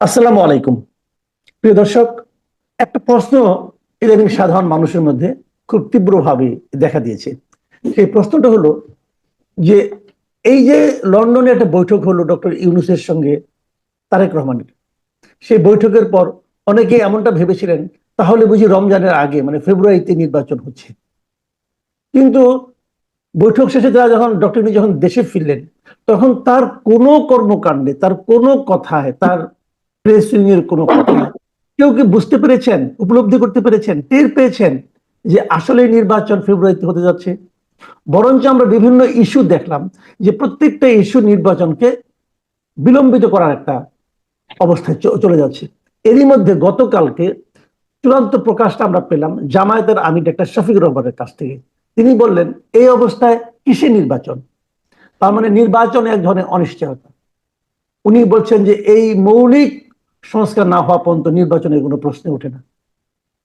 আসসালামু আলাইকুম। প্রিয় দর্শক, একটা প্রশ্ন ইদানিং সাধারণ মানুষের মধ্যে খুব তীব্রভাবে দেখা দিয়েছে। সেই প্রশ্নটা হলো যে, এই যে লন্ডনে একটা বৈঠক হলো ডক্টর ইউনুসের সঙ্গে তারেক রহমানের, সেই বৈঠকের পর অনেকে এমনটা ভেবেছিলেন, তাহলে বুঝি রমজানের আগে মানে ফেব্রুয়ারিতে নির্বাচন হচ্ছে। কিন্তু বৈঠক শেষে তারা যখন, ডক্টর ইউনুস যখন দেশে ফিরলেন, তখন তার কোনো কর্মকাণ্ডে, তার কোনো কথায়, তার প্রেস এর কোনো কথা কেউ কি বুঝতে পেরেছেন, উপলব্ধি করতে পেরেছেন, টের পেয়েছেন যে আসলে নির্বাচন ফেব্রুয়ারিতে হতে যাচ্ছে? বরঞ্চ আমরা বিভিন্ন ইস্যু দেখলাম যে প্রত্যেকটা ইস্যু নির্বাচনকে বিলম্বিত করার একটা অবস্থায় চলে যাচ্ছে। এরই মধ্যে গতকালকে চূড়ান্ত প্রকাশটা আমরা পেলাম জামায়াতের আমির ডাক্তার শফিকুর রহমানের কাছ থেকে। তিনি বললেন, এই অবস্থায় কিসে নির্বাচন? তার মানে নির্বাচন এক ধরনের অনিশ্চয়তা। উনি বলছেন যে এই মৌলিক সংস্কার না হওয়া পর্যন্ত নির্বাচনের কোনো প্রশ্ন ওঠে না।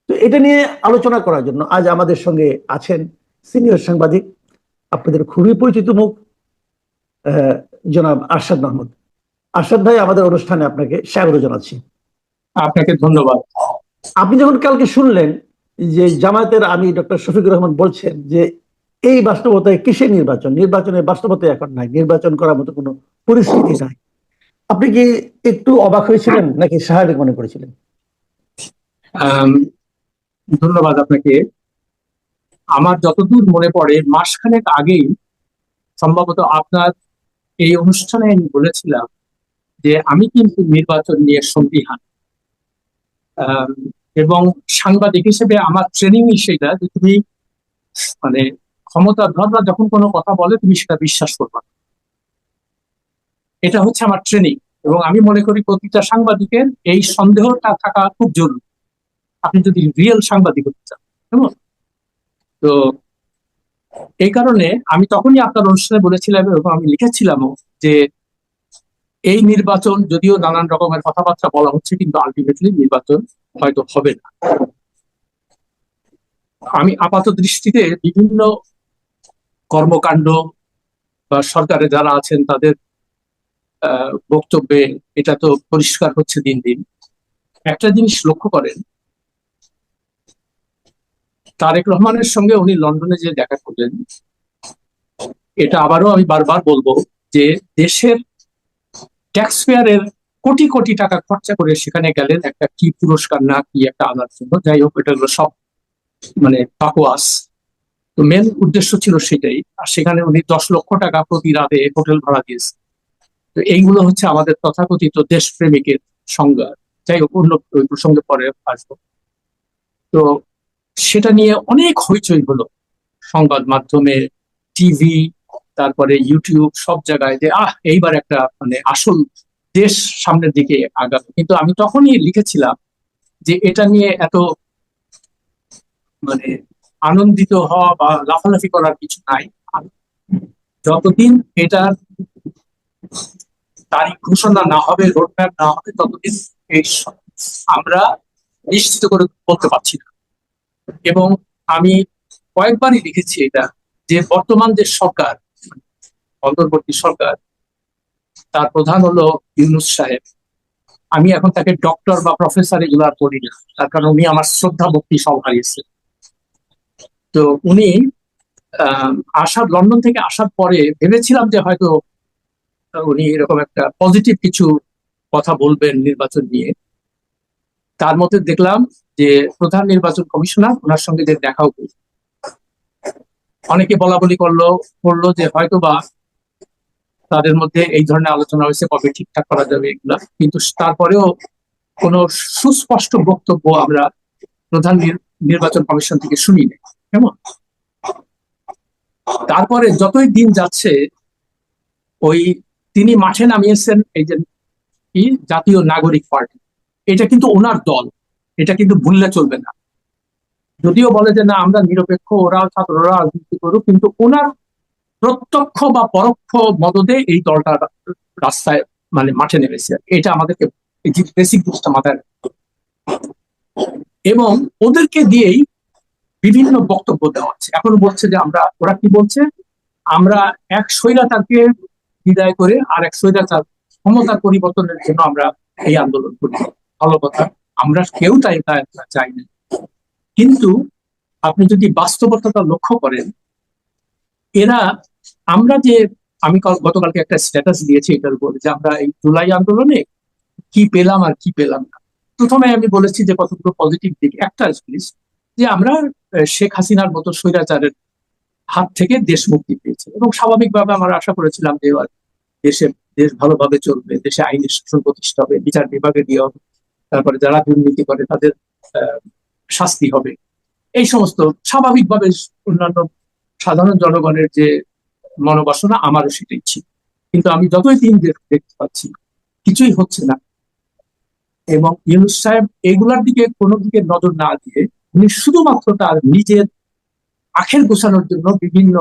তো এটা নিয়ে আলোচনা করার জন্য আজ আমাদের সঙ্গে আছেন সিনিয়র সাংবাদিক আপনাদের খুবই পরিচিত মুখ জনাব আরশাদ মাহমুদ। আরশাদ ভাই আমাদের অনুষ্ঠানে আপনাকে স্বাগত জানাচ্ছি। আপনাকে ধন্যবাদ। আপনি যখন কালকে শুনলেন যে জামায়াতের আমি ডক্টর শফিকুর রহমান বলছেন যে এই বাস্তবতায় কিসের নির্বাচন? নির্বাচনের বাস্তবতা এখন নাই নির্বাচন করার মতো কোনো পরিস্থিতি নাই। আপনি কি একটু অবাক হয়েছিলেন নাকি স্বাভাবিক মনে করেছিলেন? ধন্যবাদ আপনাকে। আমার যতদূর মনে পড়ে মাসখানেক আগেই সম্ভবত আপনার এই অনুষ্ঠানে আমি বলেছিলাম যে আমি কিন্তু নির্বাচন নিয়ে সন্দিহান। এবং সাংবাদিক হিসেবে আমার ট্রেনিং সেটা যে তুমি মানে ক্ষমতাধররা যখন কোনো কথা বলে তুমি সেটা বিশ্বাস করবে না। এটা হচ্ছে আমার ট্রেনিং এবং আমি মনে করি প্রতিটা সাংবাদিকের এই সন্দেহটা থাকা খুব জরুরি। আপনি যদি রিয়েল সাংবাদিক হতে চান, কেমন? তো এই কারণে আমি তখনই আপনার অনুষ্ঠানে বলেছিলাম এবং আমি লিখেছিলামও যে এই নির্বাচন যদিও নানান রকমের কথাবার্তা বলা হচ্ছে, কিন্তু আলটিমেটলি নির্বাচন হয়তো হবে না। আমি আপাত দৃষ্টিতে বিভিন্ন কর্মকাণ্ড বা সরকারে যারা আছেন তাদের বক্তব্যে এটা তো পরিষ্কার হচ্ছে দিন দিন। একটা জিনিস লক্ষ্য করেন, তারেক রহমানের সঙ্গে উনি লন্ডনে যে দেখা করলেন, এটা আবারও আমি বারবার বলব যে দেশের ট্যাক্স পেয়ারের কোটি কোটি টাকা খরচা করে সেখানে গেলেন একটা কি পুরস্কার না কি একটা আনার জন্য। যাই হোক, এটা হলো সব মানে পাকোয়াস তো মেন উদ্দেশ্য ছিল সেটাই। আর সেখানে উনি দশ লক্ষ টাকা প্রতি রাতে হোটেল ভাড়া দিয়েছে তো এইগুলো হচ্ছে আমাদের তথাকথিত দেশপ্রেমিকের সংজ্ঞা। যাই হোক, অন্য ওই প্রসঙ্গে পরে আসব। তো সেটা নিয়ে অনেক হইচই হলো সংবাদ মাধ্যমে, টিভি, তারপরে ইউটিউব, সব জায়গায় যে, আহ, এইবার একটা মানে আসল দেশ সামনের দিকে আগাবে। কিন্তু আমি তখনই লিখেছিলাম যে, এটা নিয়ে এত মানে আনন্দিত হওয়া বা লাফালাফি করার কিছু নাই। যতদিন এটার তারিখ ঘোষণা না হবে রোডম্যাপ না হবে ততদিন আমরা নিশ্চিত করে বলতে পারছি না। এবং আমি কয়েকবারই লিখেছি এটা, যে বর্তমান যে সরকার, অন্তর্বর্তী সরকার, তার প্রধান হলো ইউনুস সাহেব। আমি এখন তাকে ডক্টর বা প্রফেসর এগুলো আর করি না, তার কারণ উনি আমার শ্রদ্ধা ভক্তি সব হারিয়েছে। তো উনি আসার লন্ডন থেকে আসার পরে ভেবেছিলাম যে হয়তো উনি এরকম একটা পজিটিভ কিছু কথা বলবেন নির্বাচন নিয়ে। তার মধ্যে দেখলাম যে প্রধান নির্বাচন কমিশনার ওনার সঙ্গে যে দেখাও করল অনেকে বলা বলি করল করল যে হয়তো বা তাদের মধ্যে এই ধরনের আলোচনা হয়েছে, কবে ঠিকঠাক করা যাবে এগুলা। কিন্তু তারপরেও কোনো সুস্পষ্ট বক্তব্য আমরা প্রধান নির- নির্বাচন কমিশন থেকে শুনিনি কেমন? তারপরে যতই দিন যাচ্ছে, ওই তিনি মাঠে নামিয়েছেন এই যে কি? জাতীয় নাগরিক পার্টি। এটা কিন্তু ওনার দল। এটা কিন্তু ভুললে চলবে না। যদিও বলে যে, না, আমরা নিরপেক্ষ ওরা ছাত্ররা রাজনীতি করুক, কিন্তু ওনার প্রত্যক্ষ বা পরোক্ষ মদদে এই দলটা রাস্তায় মানে মাঠে নেমেছে। এটা আমাদেরকে বেসিক জিনিসটা মাথায় এবং ওদেরকে দিয়েই বিভিন্ন বক্তব্য দেওয়া হচ্ছে। এখন বলছে যে, আমরা, ওরা কি বলছে? আমরা এক স্বৈরাচারকে বিদায় করে আর এক স্বৈরাচার ক্ষমতার পরিবর্তনের জন্য আমরা এই আন্দোলন করি ভালো কথা, আমরা কেউ তাই চাই না। কিন্তু আপনি যদি বাস্তবতা লক্ষ্য করেন, এরা আমরা যে, আমি কাল- গতকালকে একটা স্ট্যাটাস দিয়েছি এটার উপর যে আমরা এই জুলাই আন্দোলনে কি পেলাম আর কি পেলাম না। প্রথমে আমি বলেছি যে কতগুলো পজিটিভ দিক। একটা জিনিস যে আমরা শেখ হাসিনার মতো স্বৈরাচারের হাত থেকে দেশ মুক্তি পেয়েছে। এবং স্বাভাবিকভাবে আমরা আশা করেছিলাম যে দেশে, দেশ ভালোভাবে চলবে, দেশে আইনের শাসন প্রতিষ্ঠা হবে, বিচার বিভাগে হবে, তারপরে যারা দুর্নীতি করে তাদের শাস্তি হবে। এই সমস্ত স্বাভাবিকভাবে অন্যান্য সাধারণ জনগণের যে মনোবাসনা, আমারও সেটাই ছিল। কিন্তু আমি যতই দিন দেখ- দেখতে পাচ্ছি, কিছুই হচ্ছে না। এবং ইউনুস সাহেব এগুলার দিকে কোনো দিকে নজর না দিয়ে উনি শুধুমাত্র তার নিজের আখের গোছানোর জন্য বিভিন্ন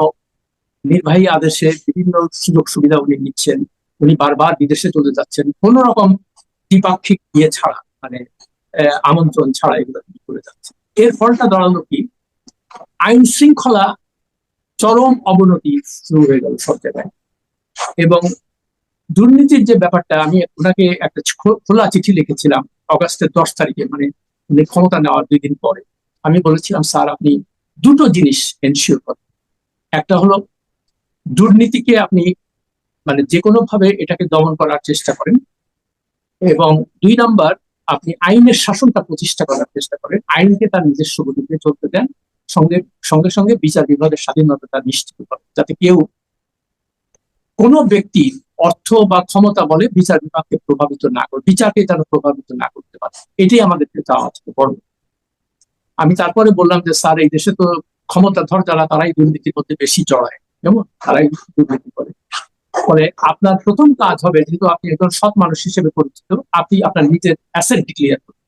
নির্বাহী আদেশে বিভিন্ন সুযোগ সুবিধা উনি নিচ্ছেন। উনি বারবার বিদেশে চলে যাচ্ছেন। কোন রকম দ্বিপাক্ষিক ইয়ে ছাড়া মানে আমন্ত্রণ ছাড়া এগুলো করে যাচ্ছে এর ফলটা দাঁড়াল কি? আইন শৃঙ্খলা চরম অবনতি শুরু হয়ে গেল সব জায়গায়। এবং দুর্নীতির যে ব্যাপারটা, আমি ওনাকে একটা খোলা চিঠি লিখেছিলাম অগাস্টের দশ তারিখে মানে উনি ক্ষমতা নেওয়ার দুই দিন পরে। আমি বলেছিলাম, স্যার, আপনি দুটো জিনিস এনশিওর করে। একটা হলো দুর্নীতিকে আপনি মানে যে কোনো ভাবে এটাকে দমন করার চেষ্টা করেন এবং দুই নাম্বার, আপনি আইনের শাসনটা প্রতিষ্ঠা করার চেষ্টা করেন। আইনকে তার নিজস্ব গতিতে চলতে দেন, সঙ্গে সঙ্গে সঙ্গে বিচার বিভাগের স্বাধীনতা তা নিশ্চিত করেন যাতে কেউ কোনো ব্যক্তি অর্থ বা ক্ষমতা বলে বিচার বিভাগকে প্রভাবিত না করে বিচারকে যেন প্রভাবিত না করতে পারে। এটাই আমাদের চাওয়া বড়। আমি তারপরে বললাম যে, স্যার, এই দেশে তো ক্ষমতাধর যারা তারাই দুর্নীতির মধ্যে বেশি জড়ায়, কেমন? তারাই দুর্নীতি করে। ফলে আপনার প্রথম কাজ হবে, যেহেতু আপনি একজন সৎ মানুষ হিসেবে পরিচিত, আপনি আপনার নিজের অ্যাসেট ডিক্লিয়ার করুন।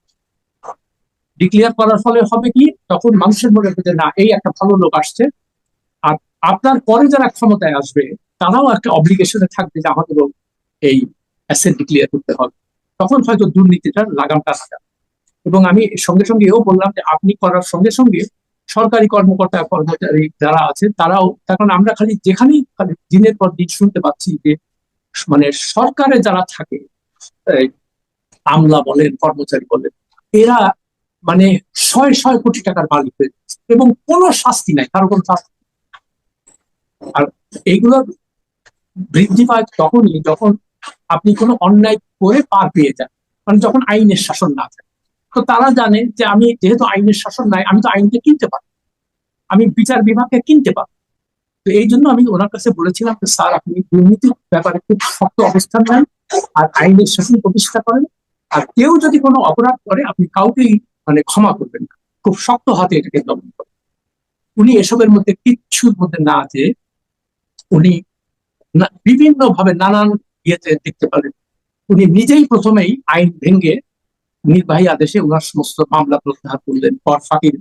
ডিক্লিয়ার করার ফলে হবে কি? তখন মানুষের মনে হবে না, এই একটা ভালো লোক আসছে। আর আপনার পরে যারা ক্ষমতায় আসবে, তারাও একটা অব্লিগেশনে থাকবে যে, আমাদেরও এই অ্যাসেট ডিক্লিয়ার করতে হবে। তখন হয়তো দুর্নীতিটার লাগামটা লাগাবে এবং আমি সঙ্গে সঙ্গে এও বললাম যে আপনি করার সঙ্গে সঙ্গে সরকারি কর্মকর্তা কর্মচারী যারা আছে, তারাও, তার কারণ আমরা খালি যেখানেই খালি দিনের পর দিন শুনতে পাচ্ছি যে মানে সরকারে যারা থাকে আমলা বলেন, কর্মচারী বলেন, এরা মানে ছয় ছয় কোটি টাকার মালিক হয়ে এবং কোনো শাস্তি নাই, কারও কোনো শাস্তি। আর এইগুলো বৃদ্ধি পায় তখনই যখন আপনি কোনো অন্যায় করে পার পেয়ে যান মানে যখন আইনের শাসন না থাকে তো তারা জানে যে আমি যেহেতু আইনের শাসন নাই, আমি তো আইনকে কিনতে পারি আমি বিচার বিভাগকে কিনতে পারি তো এই জন্য আমি ওনার কাছে বলেছিলাম যে, স্যার, আপনি দুর্নীতির ব্যাপারে খুব শক্ত অবস্থান নেন আর আইনের শাসন প্রতিষ্ঠা করেন। আর কেউ যদি কোনো অপরাধ করে, আপনি কাউকেই মানে ক্ষমা করবেন না। খুব শক্ত হাতে এটাকে দমন করেন। উনি এসবের মধ্যে কিচ্ছুর মধ্যে না যে উনি বিভিন্ন ভাবে নানান ইয়েতে দেখতে পারেন। উনি নিজেই প্রথমেই আইন ভেঙে নির্বাহী আদেশে ওনার সমস্ত মামলা প্রত্যাহার করলেন কর ফাঁকির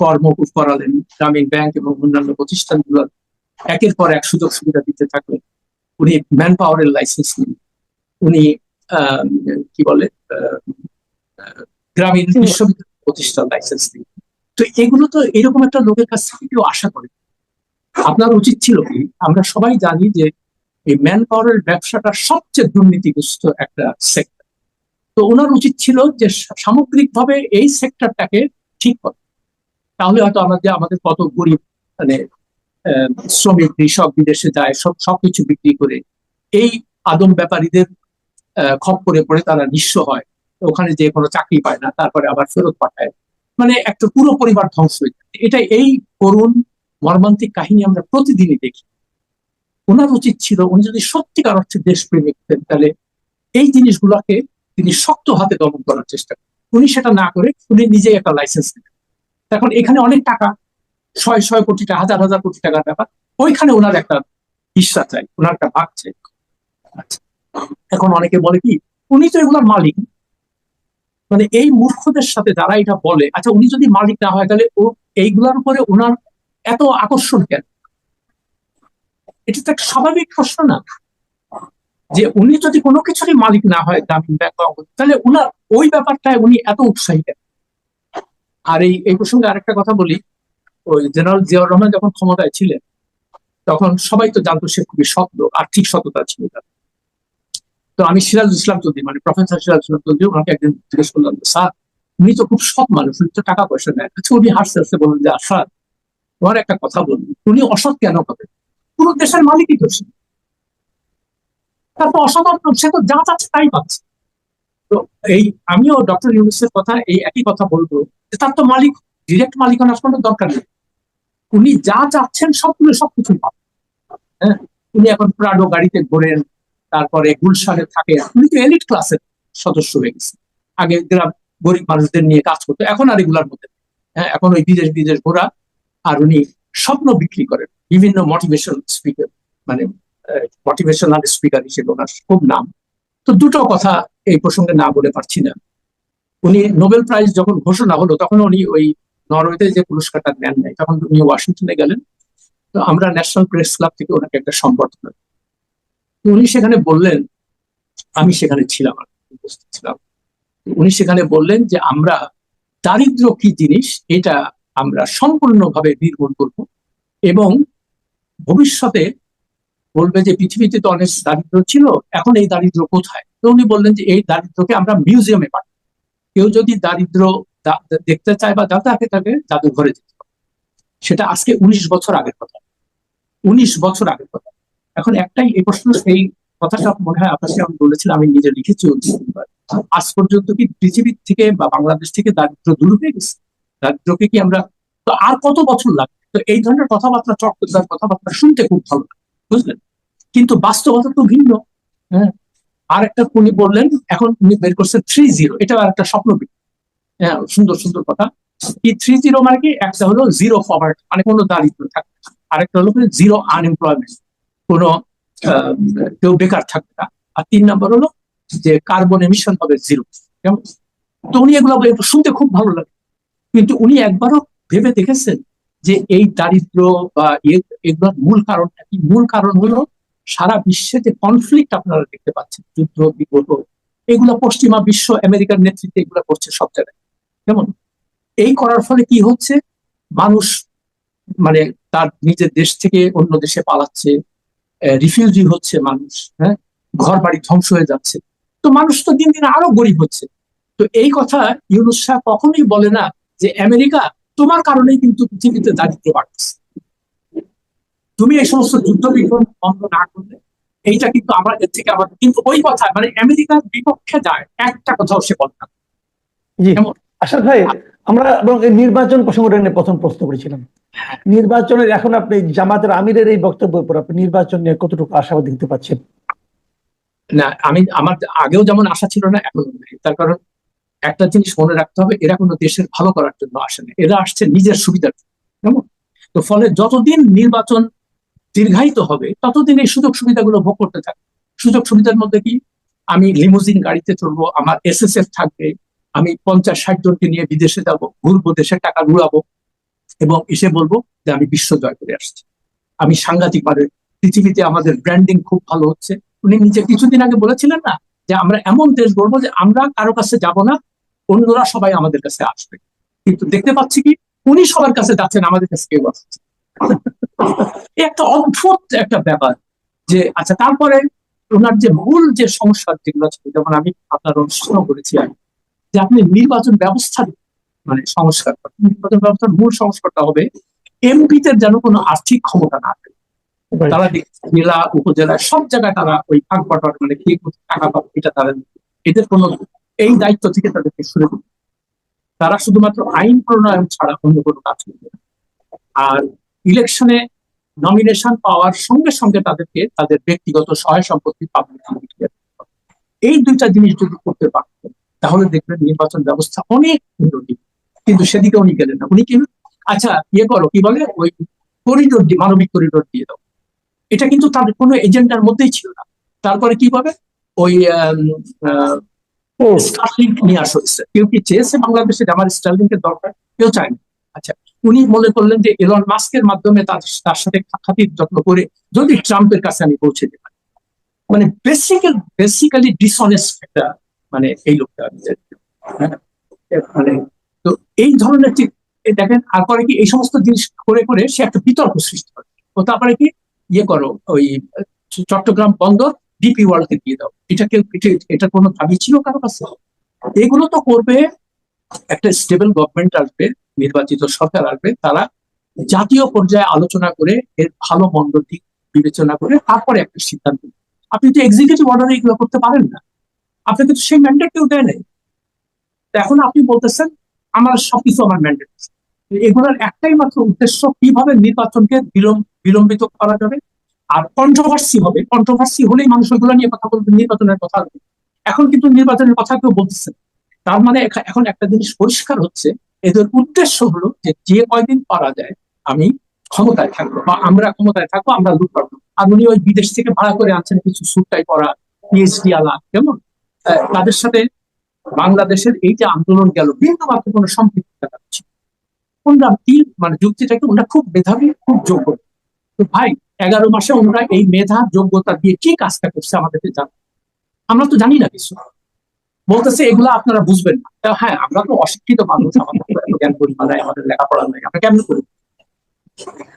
কর মকুফ করালেন গ্রামীণ ব্যাংক এবং অন্যান্য প্রতিষ্ঠানগুলো। একের পর এক সুযোগ সুবিধা দিতে থাকলেন। উনি ম্যান পাওয়ারের লাইসেন্স নিন উনি কি বলে গ্রামীণ বিশ্ববিদ্যালয় প্রতিষ্ঠান লাইসেন্স নিন তো এগুলো তো এরকম একটা লোকের কাছ থেকে কেউ আশা করে। আপনার উচিত ছিল কি আমরা সবাই জানি যে এই ম্যান পাওয়ারের ব্যবসাটা সবচেয়ে দুর্নীতিগ্রস্ত একটা সেক্টর তো ওনার উচিত ছিল যে সামগ্রিকভাবে এই সেক্টরটাকে ঠিক করা। তাহলে হয়তো আমাদের আমাদের কত গরিব মানে শ্রমিক, কৃষক বিদেশে যায়, সব, সবকিছু বিক্রি করে, এই আদম ব্যাপারীদের খপ্পরে পড়ে তারা নিঃস্ব হয়, ওখানে যে কোনো চাকরি পায় না, তারপরে আবার ফেরত পাঠায়। মানে একটা পুরো পরিবার ধ্বংস হয়ে যায়। এটা এই করুণ মর্মান্তিক কাহিনী আমরা প্রতিদিনই দেখি। ওনার উচিত ছিল উনি যদি সত্যিকার অর্থে দেশপ্রেমিক হতেন, তাহলে এই জিনিসগুলোকে তিনি শক্ত হাতে দমন করার চেষ্টা করেন। উনি সেটা না করে উনি নিজেই একটা লাইসেন্স নেবেন। এখন এখানে অনেক টাকা, ছয় ছয় কোটি টাকা, হাজার হাজার কোটি টাকার ব্যাপার। ওইখানে ওনার একটা হিস্সা চাই, ওনার একটা ভাগ চাই। আচ্ছা এখন অনেকে বলে কি, উনি তো এগুলোর মালিক। মানে এই মূর্খদের সাথে যারা এটা বলে আচ্ছা উনি যদি মালিক না হয়, তাহলে ও এইগুলোর উপরে ওনার এত আকর্ষণ কেন? এটা তো একটা স্বাভাবিক প্রশ্ন না। যে উনি যদি কোনো কিছুরই মালিক না হয় গ্রামীণ ব্যাংক তাহলে উনার ওই ব্যাপারটায় উনি এত উৎসাহী কেন? আর এই এই প্রসঙ্গে আরেকটা কথা বলি। ওই জেনারেল জিয়াউর রহমান যখন ক্ষমতায় ছিলেন, তখন সবাই তো জানতো সে খুবই সৎ আর্থিক সততা ছিল তার। তো আমি সিরাজ ইসলাম চৌধুরী মানে প্রফেসর সিরাজ ইসলাম চৌধুরী, ওনাকে একদিন জিজ্ঞেস করলাম স্যার, উনি তো খুব সৎ মানুষ, উনি তো টাকা পয়সা নেয়। আচ্ছা উনি হাসতে হাসতে বললেন যে, স্যার, তোমার একটা কথা বলুন উনি অসৎ কেন হবে? পুরো দেশের মালিকই দোষী তারপর অসৎ সে তো যা চাচ্ছে তাই পাচ্ছে। তো এই আমিও ডক্টর ইউনুসের কথা, এই একই কথা বলব যে তার তো মালিক ডিরেক্ট মালিকানার কোনো দরকার নেই। উনি যা চাচ্ছেন সবগুলো, সবকিছু পাবেন হ্যাঁ? উনি এখন প্রাডো গাড়িতে ঘোরেন, তারপরে গুলশানে থাকে উনি তো এলিট ক্লাসের সদস্য হয়ে গেছে। আগে গ্রাম, গরিব মানুষদের নিয়ে কাজ করতো, এখন আর এগুলার মধ্যে হ্যাঁ? এখন ওই বিদেশ বিদেশ ঘোরা, আর উনি স্বপ্ন বিক্রি করেন, বিভিন্ন মোটিভেশন স্পিকার মানে মোটিভেশনাল স্পিকার হিসেবে ওনার খুব নাম। তো দুটো কথা এই প্রসঙ্গে না বলে পারছি না। উনি নোবেল প্রাইজ যখন ঘোষণা হলো, তখন উনি ওই নরওয়েতে যে পুরস্কারটা নেন নাই, তখন উনি ওয়াশিংটনে গেলেন। তো আমরা ন্যাশনাল প্রেস ক্লাব থেকে ওনাকে একটা সম্বর্ধনা উনি সেখানে বললেন, আমি সেখানে ছিলাম উপস্থিত ছিলাম। উনি সেখানে বললেন যে, আমরা দারিদ্র কি জিনিস, এটা আমরা সম্পূর্ণভাবে নির্মূল করব এবং ভবিষ্যতে বলবে যে পৃথিবীতে তো অনেক দারিদ্র ছিল এখন এই দারিদ্র কোথায়? তো উনি বললেন যে এই দারিদ্রকে আমরা মিউজিয়ামে পাঠাবো। কেউ যদি দারিদ্র দেখতে চায় বা জানতে থাকে জাদুঘরে যেতে হবে সেটা আজকে উনিশ বছর আগের কথা। উনিশ বছর আগের কথা। এখন একটাই এই প্রশ্ন সেই কথাটা মনে হয় আপনাকে আমি বলেছিলাম আমি নিজে লিখেছি। আজ পর্যন্ত কি পৃথিবীর থেকে বা বাংলাদেশ থেকে দারিদ্র দূর হয়ে গেছে? দারিদ্রকে কি আমরা তো আর কত বছর লাগবে? তো এই ধরনের কথাবার্তা চট্টগ্রাম কথাবার্তা শুনতে খুব ভালো লাগে, বুঝলেন? কিন্তু বাস্তবতা তো ভিন্ন। হ্যাঁ? আর একটা উনি বললেন, এখন উনি বের করছেন থ্রি জিরো এটা আর একটা স্বপ্ন হ্যাঁ সুন্দর সুন্দর কথা। এই থ্রি জিরো মানে কি? একটা হলো জিরো পভার্টি মানে কোনো দারিদ্র থাকবে না। আরেকটা হলো জিরো আনএমপ্লয়মেন্ট কোনো কেউ বেকার থাকবে না। আর তিন নম্বর হলো যে কার্বন এমিশন হবে জিরো কেমন? তো উনি এগুলো শুনতে খুব ভালো লাগে। কিন্তু উনি একবারও ভেবে দেখেছেন যে এই দারিদ্র বা এগুলোর মূল কারণটা কি? মূল কারণ হলো সারা বিশ্বে যে কনফ্লিক্ট আপনারা দেখতে পাচ্ছেন, যুদ্ধ, বিগ্রহ, এগুলো পশ্চিমা বিশ্ব, আমেরিকার নেতৃত্বে এগুলো করছে সব জায়গায়। কেমন? এই করার ফলে কি হচ্ছে? মানুষ মানে তার নিজের দেশ থেকে অন্য দেশে পালাচ্ছে রিফিউজি হচ্ছে মানুষ হ্যাঁ? ঘর বাড়ি ধ্বংস হয়ে যাচ্ছে। তো মানুষ তো দিন দিন আরও গরিব হচ্ছে। তো এই কথা ইউনুস শাহ কখনোই বলে না যে, আমেরিকা তোমার কারণেই কিন্তু পৃথিবীতে দারিদ্র বাড়ছে। তুমি এই সমস্ত যুদ্ধ বিগ্রহ বন্ধ না করলে এইটা কিন্তু আমাদের থেকে আমাদের কিন্তু ওই কথা মানে আমেরিকার বিপক্ষে যায় একটা কথাও সে বলে না। আশা ভাই আমরা এবং নির্বাচন প্রসঙ্গটা নিয়ে প্রথম প্রশ্ন করেছিলাম। হ্যাঁ। নির্বাচনের এখন আপনি জামাতের আমিরের এই বক্তব্যের পর আপনি নির্বাচন নিয়ে কতটুকু আশাবাদী হতে পারছেন না আমি আমার আগেও যেমন আশা ছিল না এখন তার কারণ একটা জিনিস মনে রাখতে হবে এরা কোনো দেশের ভালো করার জন্য আসে না। এরা আসছে নিজের সুবিধার জন্য। কেমন? তো ফলে যতদিন নির্বাচন দীর্ঘায়িত হবে, ততদিন এই সুযোগ সুবিধাগুলো ভোগ করতে থাকবে। সুযোগ সুবিধার মধ্যে কি? আমি লিমোজিন গাড়িতে চলবো আমার এসএসএফ থাকবে, আমি পঞ্চাশ ষাট জনকে নিয়ে বিদেশে যাব, ঘুরবো, দেশের টাকা ঘুরাবো এবং এসে বলব যে আমি বিশ্ব জয় করে আসছি। আমি সাংঘাতিক ভাবে, পৃথিবীতে আমাদের ব্র্যান্ডিং খুব ভালো হচ্ছে। উনি নিজে কিছুদিন আগে বলেছিলেন না যে আমরা এমন দেশ গড়বো যে আমরা কারও কাছে যাব না, অন্যরা সবাই আমাদের কাছে আসবে। কিন্তু দেখতে পাচ্ছি কি, উনি সবার কাছে যাচ্ছেন, আমাদের কাছে কেউ আসছে একটা অদ্ভুত একটা ব্যাপার যে আচ্ছা তারপরে ওনার যে মূল যে সমস্যা যেগুলো ছিল যেমন আমি আপনার অনুষ্ঠানও করেছি আমি যে আপনি নির্বাচন ব্যবস্থা মানে সংস্কার নির্বাচন ব্যবস্থার মূল সংস্কারটা হবে এমপিদের যেন কোনো আর্থিক ক্ষমতা না থাকে। তারা জেলা উপজেলা সব জায়গায় তারা ওই বাটোয়ার মানে কে টাকা পাবে এটা তারা এদের কোনো এই দায়িত্ব থেকে তাদেরকে সরে তারা শুধুমাত্র আইন প্রণয়ন ছাড়া অন্য কোনো কাজ করবে না। আর ইলেকশনে নমিনেশন পাওয়ার সঙ্গে সঙ্গে তাদেরকে তাদের ব্যক্তিগত সহায় সম্পত্তি পাবলিক এই দুইটা জিনিস যদি করতে পারতেন তাহলে দেখবেন নির্বাচন ব্যবস্থা অনেক উন্নতি। কিন্তু সেদিকে উনি গেলেন না। উনি কি আচ্ছা ইয়ে করো কি বলে? ওই করিডোর দিয়ে মানবিক করিডোর দিয়ে দাও। এটা কিন্তু তাদের কোনো এজেন্ডার মধ্যেই ছিল না। তারপরে কি পাবে ওই স্টারলিংক নিয়ে আসা হয়েছে। কেউ কি চেয়েছে বাংলাদেশে আমার স্টারলিংকের দরকার? কেউ চায় না আচ্ছা উনি মনে করলেন যে এলন মাস্কের মাধ্যমে তার তার সাথে খাতির যত্ন করে যদি ট্রাম্পের কাছে আমি পৌঁছে দিতে পারি। মানে বেসিক্যাল বেসিক্যালি ডিসঅনেস্ট একটা মানে এই লোকটা হ্যাঁ? মানে তো এই ধরনের ঠিক দেখেন, আর কি এই সমস্ত জিনিস করে করে সে একটা বিতর্ক সৃষ্টি করে। ও তারপরে কি ইয়ে করো, ওই চট্টগ্রাম বন্দর ডিপি ওয়ার্ল্ডকে দিয়ে দাও। এটা কেউ, এটা কোনো দাবি ছিল কারও কাছে? এগুলো তো করবে, একটা স্টেবল গভর্নমেন্ট আসবে নির্বাচিত সরকার আসবে, তারা জাতীয় পর্যায়ে আলোচনা করে, এর ভালো মন্দ বিবেচনা করে তারপরে একটা সিদ্ধান্ত আপনি তো এক্সিকিউটিভ অর্ডারে এগুলো করতে পারেন না। আপনাকে তো সেই ম্যান্ডেট কেউ দেয় নাই। এখন আপনি বলতেছেন, আমার সবকিছু আমার ম্যান্ডেট এগুলোর একটাই মাত্র উদ্দেশ্য, কীভাবে নির্বাচনকে বিলম্ব, বিলম্বিত করা যাবে। আর কন্ট্রোভার্সি হবে। কন্ট্রোভার্সি হলেই মানুষ ওইগুলো নিয়ে কথা বলবে, নির্বাচনের কথা। এখন কিন্তু নির্বাচনের কথা কেউ বলতেছে তার মানে এখন একটা জিনিস পরিষ্কার হচ্ছে এদের উদ্দেশ্য হলো যে যে কয়দিন পারা যায়, আমি ক্ষমতায় থাকব বা আমরা ক্ষমতায় থাকব, আমরা লুট পাবো আর উনি ওই বিদেশ থেকে ভাড়া করে আনছেন কিছু সুটটাই পরা পিএইচডি আলা কেমন তাদের সাথে বাংলাদেশের এই যে আন্দোলন গেল বিন্দু মাত্র কোনো সম্পৃক্ত থাকা উচিত ওনারা মানে যুক্তিটাকে ওনারা খুব মেধাবী, খুব যোগ্য। তো ভাই, এগারো মাসে ওনারা এই মেধা, যোগ্যতা দিয়ে কি কাজটা করছে আমাদেরকে জান আমরা তো জানি না কিছু। বলতেছে, এগুলা আপনারা বুঝবেন না। হ্যাঁ আমরা তো অশিক্ষিত মানুষ, আমাদের লেখাপড়া নাই। আমরা কেমন করি?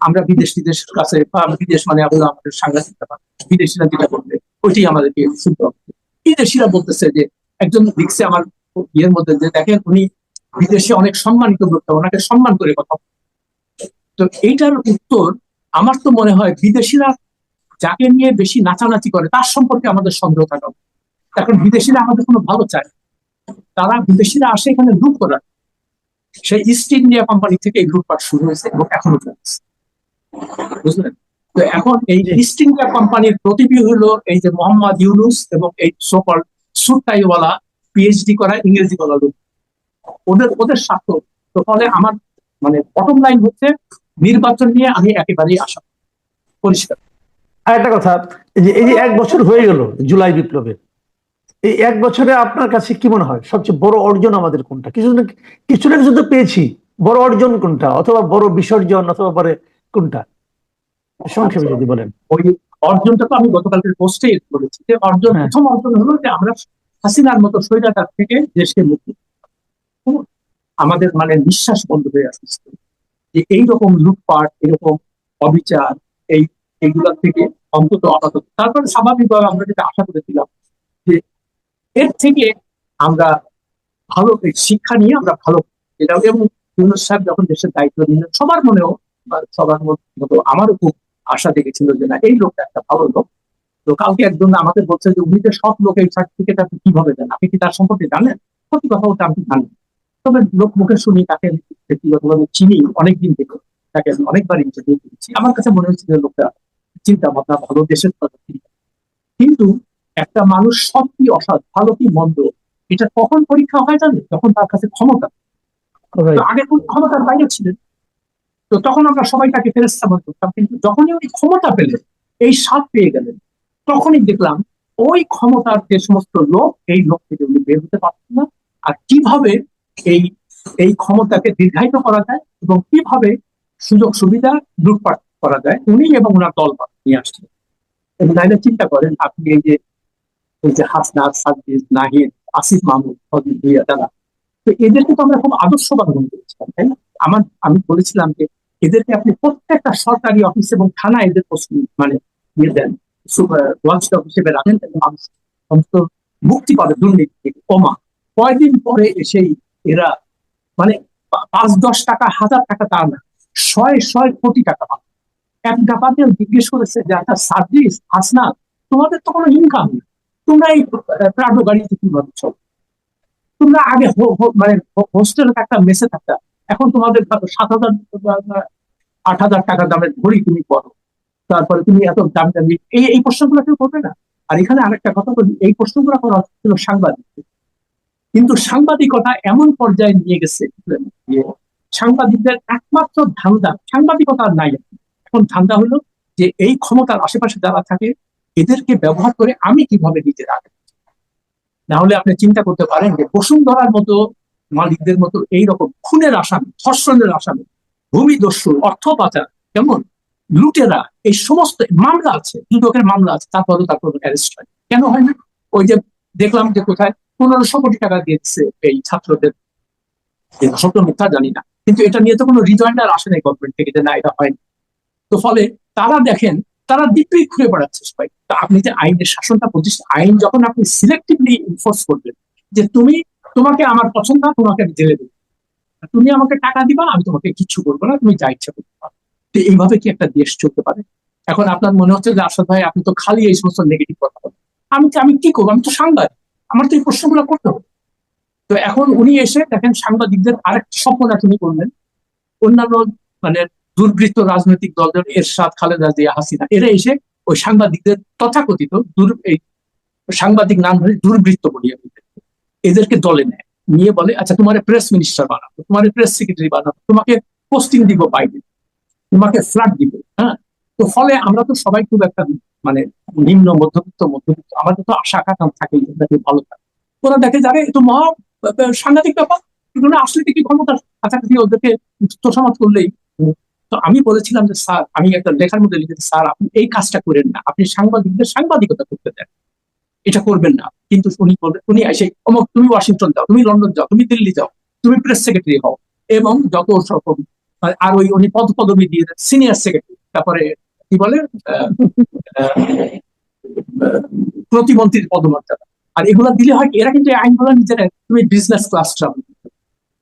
আমরা বিদেশ, বিদেশের কাছে বিদেশ মানে আমরা আমাদের সাংঘাতিক ব্যাপার। বিদেশিরা যেটা করবে ওইটাই আমাদেরকে শুনতে হবে। বিদেশিরা বলতেছে যে, একজন লিখছে আমার ইয়ের মধ্যে যে, দেখেন, উনি বিদেশে অনেক সম্মানিত লোক ওনাকে সম্মান করে কথা। তো এইটার উত্তর আমার তো মনে হয় বিদেশিরা যাকে নিয়ে বেশি নাচানাচি করে, তার সম্পর্কে আমাদের সন্দেহ থাকা। এখন বিদেশিরা আমাদের কোনো ভালো চায়। তারা বিদেশিরা আসে এখানে লুট করার সেই ইস্ট ইন্ডিয়া কোম্পানি থেকে এই লুটপাট শুরু হয়েছে এবং এখনও চলছে। বুঝলেন? তো এখন এই। ইস্ট ইন্ডিয়া কোম্পানির প্রতিবি হলো এই যে মোহাম্মদ ইউনুস এবং এই সকল সুটটাইওয়ালা পিএইচডি করা ইংরেজি বলা লোক। ওদের ওদের স্বার্থ। তো ফলে আমার মানে বটম লাইন হচ্ছে নির্বাচন নিয়ে আমি একেবারেই আশা পরিষ্কার। আর একটা কথা, এই যে এক বছর হয়ে গেল জুলাই বিপ্লবের এই এক বছরে আপনার কাছে কি মনে হয়? সবচেয়ে বড় অর্জন আমাদের কোনটা? কিছু না কিছু না কিছু তো পেয়েছি। বড় অর্জন কোনটা? অথবা বড় বিসর্জন অথবা পরে কোনটা? সংক্ষেপে যদি বলেন। ওই অর্জনটা তো আমি গতকালকের পোস্টে বলেছি যে অর্জন হ্যাঁ। প্রথম অর্জন হলো যে আমরা হাসিনার মতো স্বৈরাচার থেকে দেশকে মুক্তি আমাদের মানে নিঃশ্বাস বন্ধ হয়ে আসছে। যে এইরকম লুটপাট এরকম অবিচার এই এইগুলা থেকে অন্তত আপাতত তারপরে স্বাভাবিকভাবে আমরা যেটা আশা করেছিলাম এর থেকে আমরা ভালো শিক্ষা নিয়ে আমরা ভালো এটা এবং ইউনুস সাহেব যখন দেশের দায়িত্ব নিলেন, সবার মনেও সবার মতো আমারও খুব আশা দেখেছিল যে না, এই লোকটা একটা ভালো লোক। তো কালকে একজন আমাদের বলছে যে, উনি যে সব লোক, এই সার্টিফিকেট আপনি কীভাবে দেন? আপনি কি তার সম্পর্কে জানেন? সত্যি কথা বলতে আমি জানি না। তবে লোক মুখে শুনি, তাকে ব্যক্তিগতভাবে চিনি, অনেকদিন থেকে তাকে আমি অনেকবার ইন্টারভিউ করেছি। আমার কাছে মনে হচ্ছে যে লোকটা চিন্তা ভাবনা ভালো, দেশের কিন্তু একটা মানুষ সব কি অসৎ ভালো কি মন্দ? এটা কখন পরীক্ষা হয় জানে যখন তার কাছে ক্ষমতা। আগে কোন ক্ষমতার বাইরে ছিলেন? তো তখন আমরা সবাই তাকে ফেরেস্তা মনে করতাম কিন্তু যখনই উনি ক্ষমতা পেলেন এই স্বাদ পেয়ে গেলেন। তখনই দেখলাম ওই ক্ষমতার যে সমস্ত লোক এই লোক থেকে উনি বের হতে পারছেন না। আর কীভাবে এই এই ক্ষমতাকে দীর্ঘায়িত করা যায় এবং কীভাবে সুযোগ সুবিধা লুটপাট করা যায় উনি এবং ওনার দল নিয়ে আসছেন। এবং চিন্তা করেন আপনি এই যে এই যে হাসনাত সাদ্দিস নাহিদ, আসিফ মাহমুদ ভুইয়া তারা তো এদেরকে তো আমরা খুব আদর্শবান মনে করেছিলাম, তাই? আমার, আমি বলেছিলাম যে এদেরকে আপনি প্রত্যেকটা সরকারি অফিস এবং থানা এদের মানে ইয়ে দেন ওয়াচডগ হিসেবে রাখেন মানুষ অন্তত মুক্তি পাবে দুর্নীতি থেকে কমা। কয়দিন পরে এসেই এরা মানে পাঁচ, দশ টাকা, হাজার টাকা তা না ছয় ছয় কোটি টাকা পাবে। এক ডাকাতে জিজ্ঞেস করেছে যে একটা সার্ভিস হাসনা তোমাদের তো কোনো ইনকাম নেই। তোমরা এই প্রাডো গাড়িতে কীভাবে চলো তোমরা আগে মানে হোস্টেলে থাকতা, মেসে থাকতা। এখন তোমাদের সাত হাজার, আট হাজার টাকা দামের ঘড়ি তুমি পড়ো তারপরে তুমি এত দাম দামি এই এই প্রশ্নগুলো কেউ করবে না? আর এখানে আরেকটা কথা বলি, এই প্রশ্নগুলো করা হচ্ছিল সাংবাদিক কিন্তু সাংবাদিকতা এমন পর্যায়ে নিয়ে গেছে সাংবাদিকদের একমাত্র ধান্দা, সাংবাদিকতা নাই। এখন ধান্দা হলো যে এই ক্ষমতার আশেপাশে যারা থাকে এদেরকে ব্যবহার করে আমি কীভাবে নিজে রাখব না হলে আপনি চিন্তা করতে পারেন যে বসুন্ধরার মতো মালিকদের মতো এইরকম খুনের আসামি, ধর্ষণের আসামি, ভূমিদস্যু অর্থ পাচার কেমন? লুটেরা, এই সমস্ত মামলা আছে, দুদকের মামলা আছে তারপর অ্যারেস্ট হয় কেন হয় না? ওই যে দেখলাম যে কোথায় পনেরোশো কোটি টাকা দিয়েছে এই ছাত্রদের। সত্য মিথ্যা জানি না। কিন্তু এটা নিয়ে তো কোনো রিজয়েন্ডার আসে নাই গভর্নমেন্ট থেকে যে না, এটা হয়নি। তো ফলে তারা দেখেন তারা দিব্যি ঘুরে বেড়াচ্ছে সবাই। তা আপনি যে আইনের শাসনটা প্রতিষ্ঠা, আইন যখন আপনি সিলেক্টিভলি ইনফোর্স করবেন, যে তুমি তোমাকে আমার পছন্দ না তোমাকে আমি জেলে দেবো। তুমি আমাকে টাকা দিবা, আমি তোমাকে কিচ্ছু করব না, তুমি যা ইচ্ছা করতে পারো তো এইভাবে কি একটা দেশ চলতে পারে? এখন আপনার মনে হচ্ছে যে আসাদ ভাই, আপনি তো খালি এই সমস্ত নেগেটিভ কথা বলেন। আমি আমি কি করব? আমি তো সাংবাদিক। আমার তো এই প্রশ্নগুলো করতে হবে। তো এখন উনি এসে দেখেন সাংবাদিকদের আরেকটা স্বপ্ন তিনি করলেন অন্যান্য মানে দুর্বৃত্ত রাজনৈতিক দলদের এরশাদ খালেদা জিয়া হাসিনা। এরা এসে ওই সাংবাদিকদের তথাকথিত দুর এই সাংবাদিক নাম ধরে দুর্বৃত্ত বলি আমি এদেরকে। দলে নেয়। নিয়ে বলে আচ্ছা তোমার প্রেস মিনিস্টার বানাবো, তোমার প্রেস সেক্রেটারি বানাবো, তোমাকে পোস্টিং দিব বাইরে তোমাকে ফ্ল্যাট দিব। হ্যাঁ? তো ফলে আমরা তো সবাই খুব একটা মানে নিম্ন, মধ্যবিত্ত মধ্যবিত্ত। আমাদের তো আশা আকাঙ্ক্ষা থাকে ভালো থাকে। ওরা দেখে এ তো মহা সাংঘাতিক ব্যাপার। আসলে কি ক্ষমতা? কাছাকাছি ওদেরকে তোষামত করলেই তো আমি বলেছিলাম যে, স্যার, আমি একটা লেখার মধ্যে লিখেছি, স্যার, আপনি এই কাজটা করেন না। আপনি সাংবাদিকদের সাংবাদিকতা করতে দেন। এটা করবেন না। কিন্তু উনি বলবেন উনি এসে, অমুক, তুমি ওয়াশিংটন যাও, তুমি লন্ডন যাও, তুমি দিল্লি যাও, তুমি প্রেস সেক্রেটারি হও। এবং যত রকম আর- ওই উনি পদ পদবি দিয়ে সিনিয়র সেক্রেটারি। তারপরে কি বলে? প্রতিমন্ত্রীর পদমর্যাদা। আর এগুলা দিলে হয় এরা কিন্তু আইনগুলো নিজেরা তুমি বিজনেস ক্লাস ট্রাভেল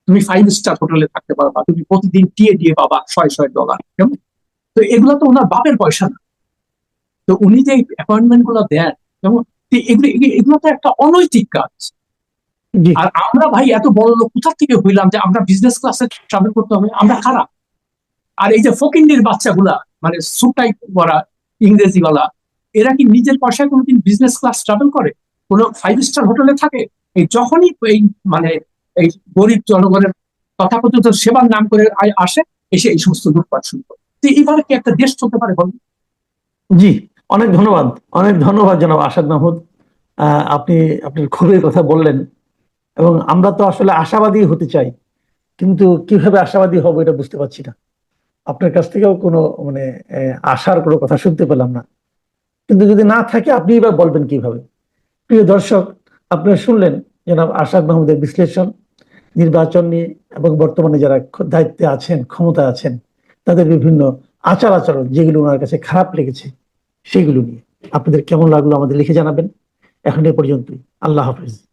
তুমি ফাইভ স্টার হোটেলে থাকতে পারবা তুমি প্রতিদিন টিএ দিয়ে পাবা ছয় ছয় ডলার কেমন? তো এগুলো তো ওনার বাপের পয়সা না। তো উনি যে অ্যাপয়েন্টমেন্টগুলো দেন কেমন? এগুলো এগুলো- এগুলো তো একটা অনৈতিক কাজ। আর আমরা ভাই এত বড় লোক কোথা থেকে হইলাম যে আমরা বিজনেস ক্লাসে ট্রাভেল করতে হবে? আমরা খারাপ আর এই যে ফকিন্ডির বাচ্চাগুলা মানে সুটাই করা ইংরেজি বলা এরা কি নিজের পয়সায় কোনোদিন বিজনেস ক্লাস ট্রাভেল করে? কোনো ফাইভ স্টার হোটেলে থাকে? এই যখনই এই মানে এই গরিব জনগণের তথাকথিত সেবার নাম করে আসে, এসে এই সমস্ত লুটপাট শুরু করে। এইভাবে কি একটা দেশ চলতে পারে বলুন? জি, অনেক ধন্যবাদ অনেক ধন্যবাদ জনাব আসাদ মাহমুদ। আপনি, আপনার ক্ষোভের কথা বললেন এবং আমরা তো আসলে আশাবাদী হতে চাই, কিন্তু কীভাবে আশাবাদী হব এটা বুঝতে পারছি না। আপনার কাছ থেকেও কোনো মানে আশার কোনো কথা শুনতে পেলাম না। কিন্তু যদি না থাকে, আপনি এবার বলবেন কীভাবে? প্রিয় দর্শক, আপনারা শুনলেন জনাব আসাদ মাহমুদের বিশ্লেষণ। নির্বাচন নিয়ে এবং বর্তমানে যারা দায়িত্বে আছেন, ক্ষমতায় আছেন, তাদের বিভিন্ন আচার আচরণ যেগুলো ওনার কাছে খারাপ লেগেছে, সেগুলো নিয়ে। আপনাদের কেমন লাগল আমাদের লিখে জানাবেন। এখন এ পর্যন্তই। আল্লাহ হাফিজ।